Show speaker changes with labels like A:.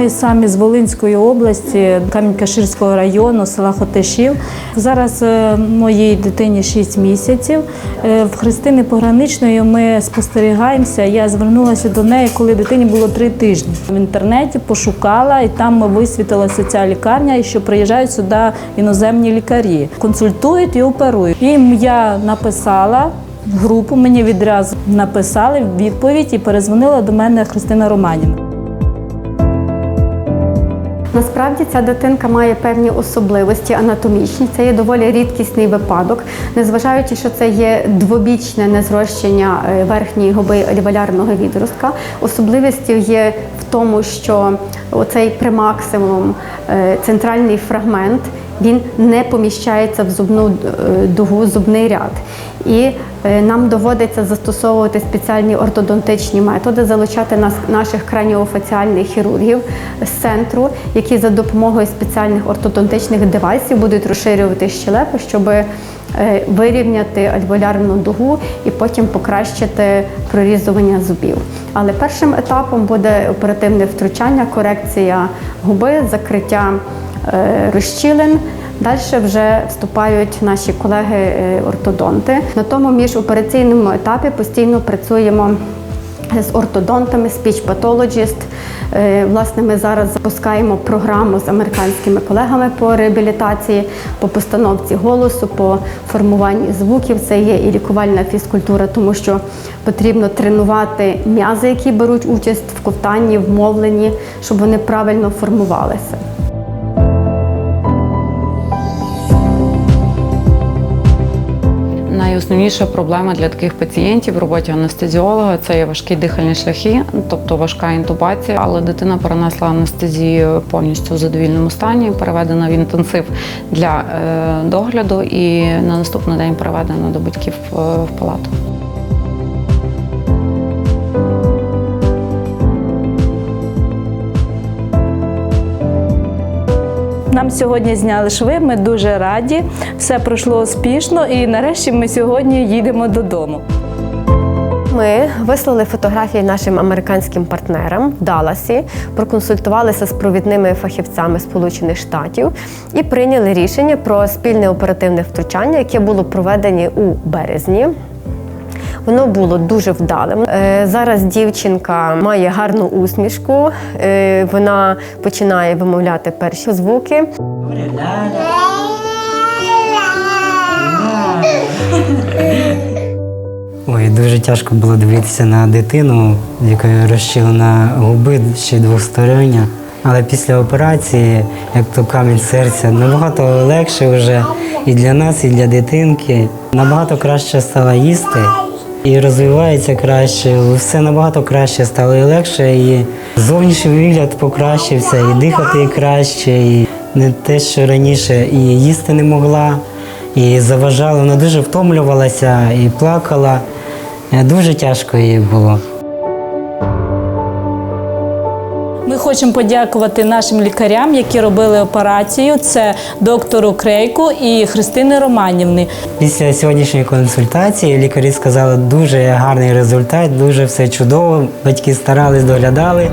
A: Ми самі з Волинської області, Камінь-Каширського району, села Хотишів. Зараз е, моїй дитині 6 місяців. Е, В Христини Пограничної ми спостерігаємося. Я звернулася до неї, коли дитині було 3 тижні. В інтернеті пошукала, і там висвітилася ця лікарня, і що приїжджають сюди іноземні лікарі, консультують і оперують. Їм я написала. Групу мені відразу написали відповідь і перезвонила до мене Христина Романівна.
B: Насправді ця дитинка має певні особливості анатомічні. Це є доволі рідкісний випадок, незважаючи, що це є двобічне незрощення е, верхньої губи лівалярного відростка. Особливістю є в тому, що оцей примаксимум, е, центральний фрагмент, він не поміщається в зубну е, дугу, зубний ряд. І е, нам доводиться застосовувати спеціальні ортодонтичні методи, залучати нас, наших краніофаціальних хірургів з центру, які за допомогою спеціальних ортодонтичних девайсів будуть розширювати щелепи, щоб е, вирівняти альвеолярну дугу і потім покращити прорізування зубів. Але першим етапом буде оперативне втручання, корекція губи, закриття розщілин. Далі вже вступають наші колеги-ортодонти. На тому міжопераційному етапі постійно працюємо з ортодонтами, pathologist. Е, Власне, ми зараз запускаємо програму з американськими колегами по реабілітації, по постановці голосу, по формуванні звуків. Це є і лікувальна фізкультура, тому що потрібно тренувати м'язи, які беруть участь в ковтанні, в мовленні, щоб вони правильно формувалися.
C: Найосновніша проблема для таких пацієнтів в роботі анестезіолога це є важкі дихальні шляхи, тобто важка інтубація. Але дитина перенесла анестезію повністю в задовільному стані, переведена в інтенсив для е, догляду і на наступний день переведена до батьків е, в палату.
A: Нам сьогодні зняли шви. Ми дуже раді. Все пройшло успішно, і нарешті ми сьогодні їдемо додому.
B: Ми вислали фотографії нашим американським партнерам в Далласі, проконсультувалися з провідними фахівцями Сполучених Штатів і прийняли рішення про спільне оперативне втручання, яке було проведені у березні. Воно було дуже вдалим. Е, Зараз дівчинка має гарну усмішку, е, вона починає вимовляти перші звуки.
D: Ой, дуже тяжко було дивитися на дитину, в якої розчілена губи ще двостороння. Але після операції, як то камінь серця, набагато легше вже і для нас, і для дитинки. Набагато краще стала їсти і розвивається краще. Все набагато краще стало і легше, і зовнішній вигляд покращився, і дихати краще, і не те, що раніше і їсти не могла, і заважала. Вона дуже втомлювалася і плакала. Е, Дуже тяжко їй було.
A: Хочемо подякувати нашим лікарям, які робили операцію. Це доктору Крейку і Христини Романівни.
D: Після сьогоднішньої консультації лікарі сказали дуже гарний результат, дуже все чудово. Батьки старались, доглядали.